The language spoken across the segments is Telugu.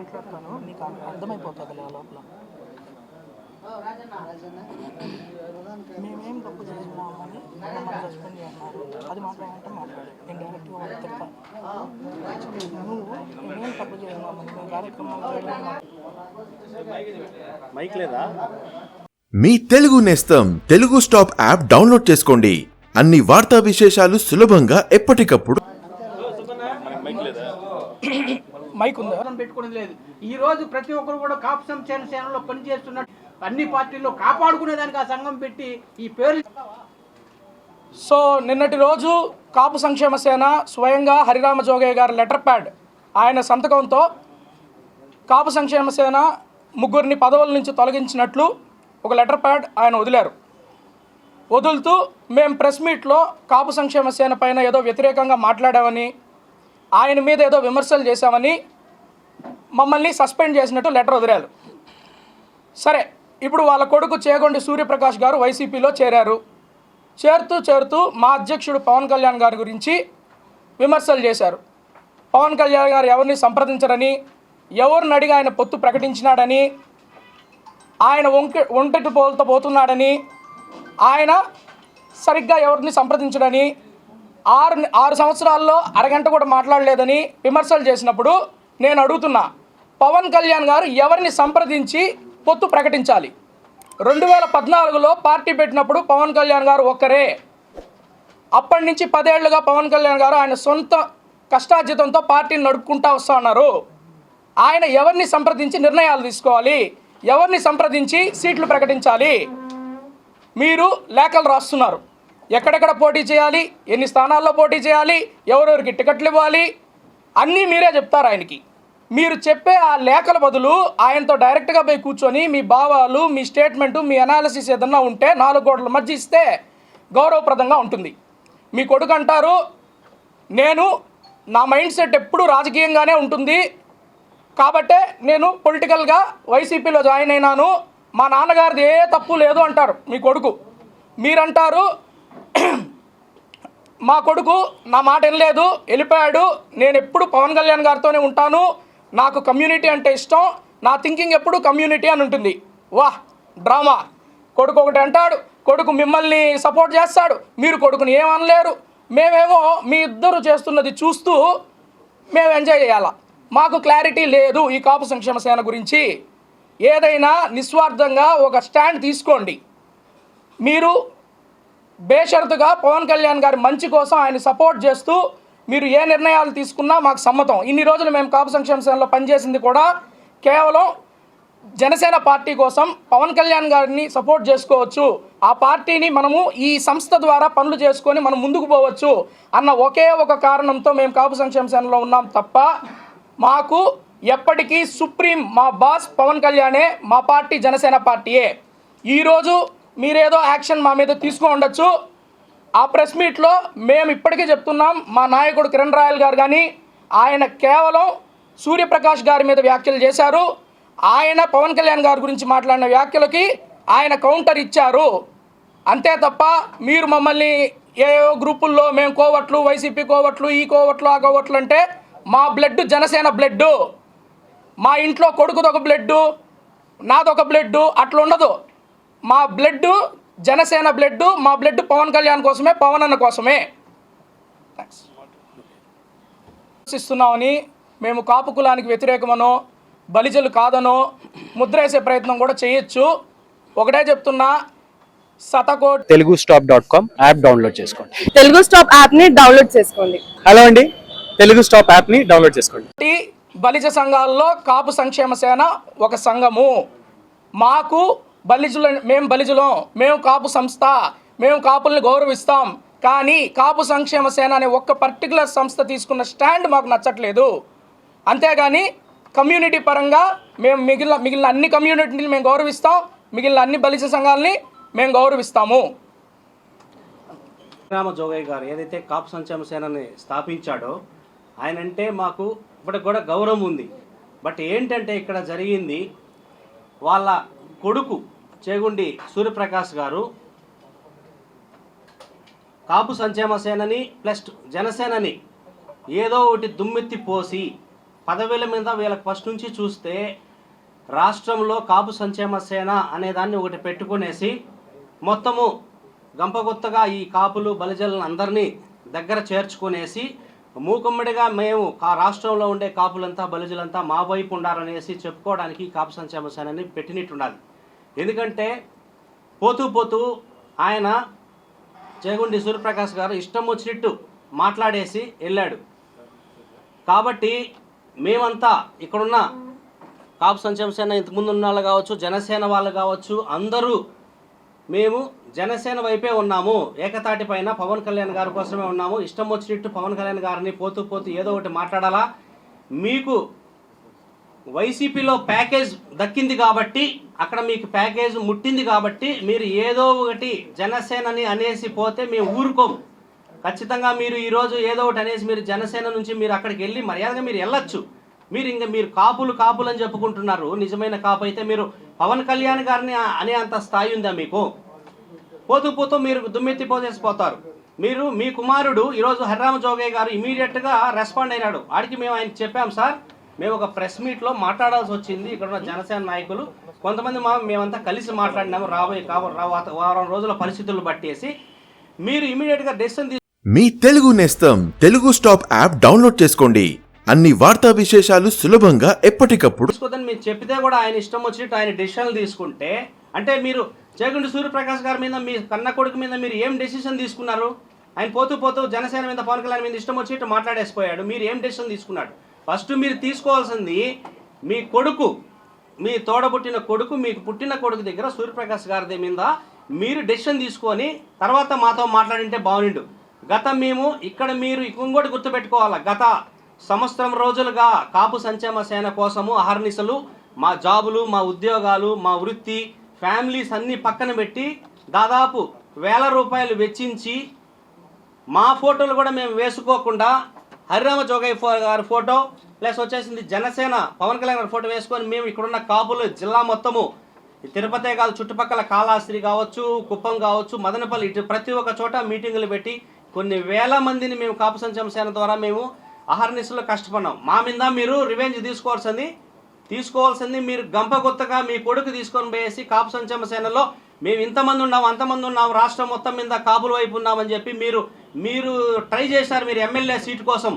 మాట్లాడతాను. నీకు అర్థ- అర్థమైపోతుంది ఆ లోపల. మేమేం తప్పు చేసినామని మమ్మల్ని సస్పెండ్ చేస్తున్నారు. అది మాట్లాడాలంటే మాట్లాడు నేను డైరెక్ట్గా వాళ్ళకి నువ్వు మేమేం తప్పు చేసినామని మేము కార్యక్రమాలు మైక్ లేదా? మీ తెలుగు నేస్తం తెలుగు స్టాప్ యాప్ డౌన్లోడ్ చేసుకోండి. అన్ని వార్తా విశేషాలు సులభంగా ఎప్పటికప్పుడు మైక్ ఉందా? పెట్టుకునేది లేదు. ఈ రోజు ప్రతి ఒక్కరు కూడా కాపు సంక్షేమ సేనలో పనిచేస్తున్న అన్ని పార్టీల్లో కాపాడుకునేదానికి ఆ సంఘం పెట్టి ఈ పేరు సో నిన్నటి రోజు కాపు సంక్షేమ సేన స్వయంగా హరిరామ జోగయ్య గారి లెటర్ ప్యాడ్ ఆయన సంతకంతో కాపు సంక్షేమ సేన ముగ్గురిని పదవుల నుంచి తొలగించినట్లు ఒక లెటర్ ప్యాడ్ ఆయన వదిలారు. వదులుతూ మేము ప్రెస్ మీట్లో కాపు సంక్షేమ సేన పైన ఏదో వ్యతిరేకంగా మాట్లాడామని ఆయన మీద ఏదో విమర్శలు చేశామని మమ్మల్ని సస్పెండ్ చేసినట్టు లెటర్ వదిలారు. సరే ఇప్పుడు వాళ్ళ కొడుకు చేగొండి సూర్యప్రకాష్ గారు వైసీపీలో చేరారు. చేరుతూ చేరుతూ మా అధ్యక్షుడు పవన్ కళ్యాణ్ గారి గురించి విమర్శలు చేశారు. పవన్ కళ్యాణ్ గారు ఎవరిని సంప్రదించరని ఎవరిని అడిగి ఆయన పొత్తు ప్రకటించినాడని ఆయన ఒంక ఒంటటి పోలతో పోతున్నాడని ఆయన సరిగ్గా ఎవరిని సంప్రదించడని ఆరు ఆరు సంవత్సరాల్లో అరగంట కూడా మాట్లాడలేదని విమర్శలు చేసినప్పుడు నేను అడుగుతున్నా. పవన్ కళ్యాణ్ గారు ఎవరిని సంప్రదించి పొత్తు ప్రకటించాలి? రెండు వేల పద్నాలుగులో పార్టీ పెట్టినప్పుడు పవన్ కళ్యాణ్ గారు ఒక్కరే. అప్పటి నుంచి పదేళ్ళుగా పవన్ కళ్యాణ్ గారు ఆయన సొంత కష్టార్జితంతో పార్టీని నడుపుకుంటా వస్తూ ఉన్నారు. ఆయన ఎవరిని సంప్రదించి నిర్ణయాలు తీసుకోవాలి? ఎవరిని సంప్రదించి సీట్లు ప్రకటించాలి? మీరు లేఖలు రాస్తున్నారు. ఎక్కడెక్కడ పోటీ చేయాలి? ఎన్ని స్థానాల్లో పోటీ చేయాలి? ఎవరెవరికి టికెట్లు ఇవ్వాలి? అన్నీ మీరే చెప్తారు ఆయనకి. మీరు చెప్పే ఆ లేఖల బదులు ఆయనతో డైరెక్ట్గా పోయి కూర్చొని మీ భావాలు మీ స్టేట్మెంట్ మీ అనాలిసిస్ ఏదన్నా ఉంటే నాలుగు గోడల మధ్య ఇస్తే గౌరవప్రదంగా ఉంటుంది. మీ కొడుకు అంటారు నేను నా మైండ్ సెట్ ఎప్పుడూ రాజకీయంగానే ఉంటుంది. కాబట్టే నేను పొలిటికల్గా వైసీపీలో జాయిన్ అయినాను. మా నాన్నగారిది ఏ తప్పు లేదు అంటారు మీ కొడుకు. మీరంటారు మా కొడుకు నా మాట వినలేదు. వెళ్ళిపోయాడు. నేను ఎప్పుడు పవన్ కళ్యాణ్ గారితోనే ఉంటాను. నాకు కమ్యూనిటీ అంటే ఇష్టం నా థింకింగ్ ఎప్పుడు కమ్యూనిటీ అని ఉంటుంది. వాహ్ డ్రామా. కొడుకు ఒకటి అంటాడు కొడుకు మిమ్మల్ని సపోర్ట్ చేస్తాడు మీరు కొడుకుని ఏమనలేరు మేమేమో మీ ఇద్దరు చేస్తున్నది చూస్తూ మేము ఎంజాయ్ చేయాలా. మాకు క్లారిటీ లేదు ఈ కాపు సంక్షేమ సేన గురించి. ఏదైనా నిస్వార్థంగా ఒక స్టాండ్ తీసుకోండి. మీరు బేషరతుగా పవన్ కళ్యాణ్ గారి మంచి కోసం ఆయన సపోర్ట్ చేస్తూ మీరు ఏ నిర్ణయాలు తీసుకున్నా మాకు సమ్మతం. ఇన్ని రోజులు మేము కాపు సంక్షేమ సేనలో పనిచేసింది కూడా కేవలం జనసేన పార్టీ కోసం పవన్ కళ్యాణ్ గారిని సపోర్ట్ చేసుకోవచ్చు. ఆ పార్టీని మనము ఈ సంస్థ ద్వారా పనులు చేసుకొని మనం ముందుకు పోవచ్చు అన్న ఒకే ఒక కారణంతో మేము కాపు సంక్షేమ సేనలో ఉన్నాం తప్ప మాకు ఎప్పటికీ సుప్రీం మా బాస్ పవన్ కళ్యాణే మా పార్టీ జనసేన పార్టీయే. ఈరోజు మీరేదో యాక్షన్ మా మీద తీసుకో ఉండొచ్చు. ఆ ప్రెస్ మీట్లో మేము ఇప్పటికీ చెప్తున్నాం మా నాయకుడు కిరణ్ రాయల్ గారు కానీ ఆయన కేవలం సూర్యప్రకాష్ గారి మీద వ్యాఖ్యలు చేశారు. ఆయన పవన్ కళ్యాణ్ గారి గురించి మాట్లాడిన వ్యాఖ్యలకి ఆయన కౌంటర్ ఇచ్చారు. అంతే తప్ప మీరు మమ్మల్ని ఏవో గ్రూపుల్లో మేము కోవట్లు వైసీపీ కోవట్లు ఈ కోవట్లు ఆ కోవట్లు అంటే మా బ్లడ్ జనసేన బ్లడ్. మా ఇంట్లో కొడుకుదొక బ్లడ్ నాదొక బ్లడ్ అట్లా ఉండదు మా బ్లడ్ జనసేన బ్లడ్ మా బ్లడ్ పవన్ కళ్యాణ్ కోసమే పవన్ అన్న కోసమే. థ్యాంక్స్ ఇస్తున్నామని మేము కాపు కులానికి వ్యతిరేకమనో బలిజలు కాదనో ముద్ర వేసే ప్రయత్నం కూడా చేయొచ్చు. ఒకటే చెప్తున్నా శతకోటి Telugu stop dot com app download చేసుకోండి. తెలుగు స్టాప్ యాప్ని డౌన్లోడ్ చేసుకోండి. హలో అండి తెలుగు స్టాప్ యాప్ని డౌన్లోడ్ చేసుకోండి. బలిజ సంఘాల్లో కాపు సంక్షేమ సేన ఒక సంఘము. మాకు బలిజుల మేము బలిజులం మేము కాపు సంస్థ. మేము కాపుల్ని గౌరవిస్తాం. కానీ కాపు సంక్షేమ సేన అనే ఒక్క పర్టికులర్ సంస్థ తీసుకున్న స్టాండ్ మాకు నచ్చట్లేదు. అంతేగాని కమ్యూనిటీ పరంగా మేము మిగిలిన మిగిలిన అన్ని కమ్యూనిటీని మేము గౌరవిస్తాం. మిగిలిన అన్ని బలిజ సంఘాలని మేము గౌరవిస్తాము. రామ జోగయ్య గారు ఏదైతే కాపు సంక్షేమ సేనని స్థాపించాడో ఆయన అంటే మాకు ఇప్పటికి కూడా గౌరవం ఉంది. బట్ ఏంటంటే ఇక్కడ జరిగింది వాళ్ళ కొడుకు చేగుండి సూర్యప్రకాష్ గారు. కాపు సంక్షేమ సేనని ప్లస్ జనసేనని ఏదో ఒకటి దుమ్మెత్తి పోసి పదవుల మీద వీళ్ళకి ఫస్ట్ నుంచి చూస్తే రాష్ట్రంలో కాపు సంక్షేమ సేన అనే దాన్ని ఒకటి పెట్టుకునేసి మొత్తము గంపగుత్తగా ఈ కాపులు బలిజలను అందరినీ దగ్గర చేర్చుకునేసి మూకుమ్మడిగా మేము కా రాష్ట్రంలో ఉండే కాపులంతా బలిజలంతా మా వైపు ఉండాలనేసి చెప్పుకోవడానికి కాపు సంక్షేమ సేనని పెట్టినట్టుండాలి. ఎందుకంటే పోతూ పోతూ ఆయన చేగుండి సూర్యప్రకాష్ గారు ఇష్టం వచ్చినట్టు మాట్లాడేసి వెళ్ళాడు. కాబట్టి మేమంతా ఇక్కడున్న కాపు సంక్షేమ సేన ఇంతకుముందు ఉన్న వాళ్ళు కావచ్చు జనసేన వాళ్ళు కావచ్చు అందరూ మేము జనసేన వైపే ఉన్నాము. ఏకతాటి పైన పవన్ కళ్యాణ్ గారి కోసమే ఉన్నాము. ఇష్టం వచ్చినట్టు పవన్ కళ్యాణ్ గారిని పోతూ పోతూ ఏదో ఒకటి మాట్లాడాలా? మీకు వైసీపీలో ప్యాకేజ్ దక్కింది కాబట్టి అక్కడ మీకు ప్యాకేజ్ ముట్టింది కాబట్టి మీరు ఏదో ఒకటి జనసేనని అనేసి పోతే మేము ఊరుకోము. ఖచ్చితంగా మీరు ఈరోజు ఏదో ఒకటి అనేసి మీరు జనసేన నుంచి మీరు అక్కడికి వెళ్ళి మర్యాదగా మీరు వెళ్ళొచ్చు. మీరు ఇంకా మీరు కాపులు కాపులు అని చెప్పుకుంటున్నారు. నిజమైన కాపు అయితే మీరు పవన్ కళ్యాణ్ గారిని అనే అంత స్థాయి ఉందా మీకు? పోతూ పోతూ మీరు దుమ్మెత్తి పోసేసిపోతారు. మీరు మీ కుమారుడు ఈరోజు హరిరామ జోగయ్య గారు ఇమీడియట్గా రెస్పాండ్ అయినాడు. ఆడికి మేము ఆయనకి చెప్పాం సార్ మేము ఒక ప్రెస్ మీట్లో మాట్లాడాల్సి వచ్చింది. ఇక్కడ ఉన్న జనసేన నాయకులు కొంతమంది మా మేమంతా కలిసి మాట్లాడినాము. రాబోయే కాబో రా- వాత- వారం రోజుల పరిస్థితులు బట్టేసి మీరు ఇమీడియట్గా డెసిషన్ మీ తెలుగు నేస్తం తెలుగు స్టాప్ యాప్ డౌన్లోడ్ చేసుకోండి. అన్ని వార్తా విశేషాలు సులభంగా ఎప్పటికప్పుడు తీసుకోదని మీరు చెప్పితే కూడా ఆయన ఇష్టం వచ్చినట్టు ఆయన డెసిషన్లు తీసుకుంటే అంటే మీరు జగన్ సూర్యప్రకాష్ గారి మీద మీ కన్న కొడుకు మీద మీరు ఏం డెసిషన్ తీసుకున్నారు? ఆయన పోతూ పోతూ జనసేన మీద పవన్ కళ్యాణ్ మీద ఇష్టం వచ్చినట్టు మాట్లాడేసిపోయాడు. మీరు ఏం డెసిషన్ తీసుకున్నాడు ఫస్ట్ మీరు తీసుకోవాల్సింది మీ కొడుకు మీ తోడబుట్టిన కొడుకు మీకు పుట్టిన కొడుకు దగ్గర సూర్యప్రకాష్ గారి మీద మీరు డెసిషన్ తీసుకొని తర్వాత మాతో మాట్లాడింటే బాగుండు. గత మేము ఇక్కడ మీరు ఇంకోటి గుర్తుపెట్టుకోవాలి? గత సంవత్సరం రోజులుగా కాపు సంక్షేమ సేన కోసము అహర్నిశలు మా జాబులు మా ఉద్యోగాలు మా వృత్తి ఫ్యామిలీస్ అన్నీ పక్కన పెట్టి దాదాపు వేల రూపాయలు వెచ్చించి మా ఫోటోలు కూడా మేము వేసుకోకుండా హరిరామ జోగయ్య గారి ఫోటో ప్లస్ వచ్చేసింది జనసేన పవన్ కళ్యాణ్ గారి ఫోటో వేసుకొని మేము ఇక్కడున్న కాపులు జిల్లా మొత్తము. తిరుపతే కాదు చుట్టుపక్కల కాళాస్త్రి కావచ్చు కుప్పం కావచ్చు మదనపల్లి ఇటు ప్రతి ఒక్క చోట మీటింగులు పెట్టి కొన్ని వేల మందిని మేము కాపు సంక్షేమ సేన ద్వారా మేము అహర్నిశలో కష్టపడినాం. మా మీద మీరు రివెంజ్ తీసుకోవాల్సింది తీసుకోవాల్సింది మీరు గంప కొత్తగా మీ కొడుకు తీసుకొని పోయేసి కాపు సంక్షేమ సేనలో మేము ఇంతమంది ఉన్నాం అంతమంది ఉన్నాం రాష్ట్రం మొత్తం మీద కాపుల వైపు ఉన్నామని చెప్పి మీరు మీరు ట్రై చేశారు మీరు ఎమ్మెల్యే సీటు కోసం.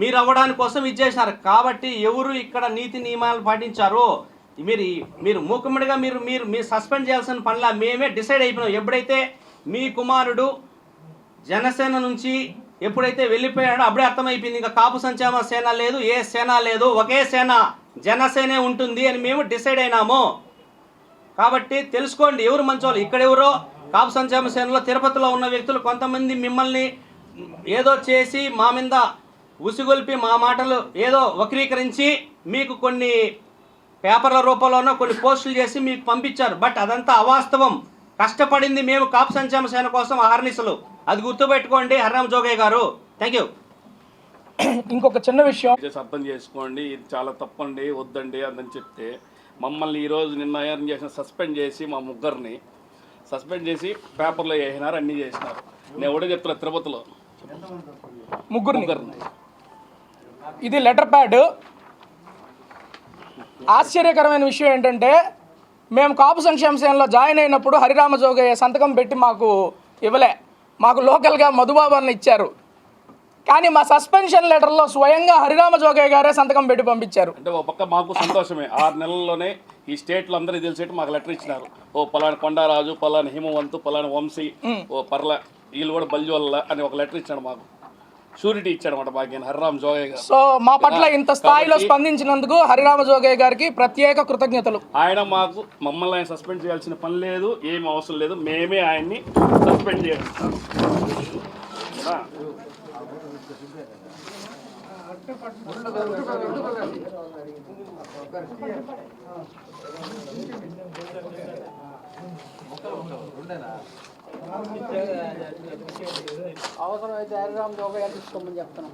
మీరు అవ్వడానికి కోసం ఇది చేశారు. కాబట్టి ఎవరు ఇక్కడ నీతి నియమాలు పాటించారో మీరు మీరు మూకుమ్మడిగా మీరు మీరు మీరు సస్పెండ్ చేయాల్సిన పనిలా మేమే డిసైడ్ అయిపోయినాం. ఎప్పుడైతే మీ కుమారుడు జనసేన నుంచి ఎప్పుడైతే వెళ్ళిపోయాడో అప్పుడే అర్థమైపోయింది. ఇంకా కాపు సంక్షేమ సేన లేదు ఏ సేన లేదు ఒకే సేన జనసేనే ఉంటుంది అని మేము డిసైడ్ అయినాము. కాబట్టి తెలుసుకోండి ఎవరు మంచోళ్ళు ఇక్కడ ఎవరో కాపు సంక్షేమ సేనలో తిరుపతిలో ఉన్న వ్యక్తులు కొంతమంది మిమ్మల్ని ఏదో చేసి మా మీద ఉసిగొల్పి మా మాటలు ఏదో వక్రీకరించి మీకు కొన్ని పేపర్ల రూపంలోనో కొన్ని పోస్టులు చేసి మీకు పంపించారు. బట్ అదంతా అవాస్తవం. కష్టపడింది మేము కాపు సంక్షేమ సేన కోసం ఆర్నిసలు అది గుర్తుపెట్టుకోండి హర్రామ్ జోగయ్య గారు. థ్యాంక్ యూ ఇంకొక చిన్న విషయం. అర్థం చేసుకోండి ఇది చాలా తప్పండి వద్దండి అని చెప్తే మమ్మల్ని ఈరోజు నిన్న ఏం చేసిన సస్పెండ్ చేసి మా ముగ్గురిని సస్పెండ్ చేసి పేపర్లో వేసినారు అన్నీ చేసినారు. నేను ఒకటే చెప్తున్నా తిరుపతిలో. ముగ్గురిని? ముగ్గురిని. ఇది లెటర్ ప్యాడ్. ఆశ్చర్యకరమైన విషయం ఏంటంటే మేము కాపు సంక్షేమ సేనలో జాయిన్ అయినప్పుడు హరిరామ జోగయ్య సంతకం పెట్టి మాకు ఇవ్వలే. మాకు లోకల్గా మధుబాబు అన్న ఇచ్చారు. కానీ మా సస్పెన్షన్ లెటర్లో స్వయంగా హరిరామ జోగయ్య గారే సంతకం పెట్టి పంపించారు. అంటే ఒక పక్క మాకు సంతోషమే. ఆరు నెలల్లోనే ఈ స్టేట్లో అందరికీ తెలిసేట్టు మాకు లెటర్ ఇచ్చినారు. ఓ పలాని కొండారాజు పలాని హిమవంతు పలాని వంశీ ఓ పర్ల వీళ్ళు కూడా బల్జోల్ల అని ఒక లెటర్ ఇచ్చాడు మాకు. షూరిటీ ఇచ్చాడు అనమాట మాకు హర్రామ్ జోగయ్య గారు. సో మా పట్ల ఇంత స్థాయిలో స్పందించినందుకు హరిరామ జోగయ్య గారికి ప్రత్యేక కృతజ్ఞతలు. ఆయన మాకు మమ్మల్ని ఆయన సస్పెండ్ చేయాల్సిన పని లేదు ఏం అవసరం లేదు. మేమే ఆయన్ని సస్పెండ్ చేస్తాం అవసరమైతే హరిరామ్ జోగయ్య తీసుకోమని చెప్తున్నాం.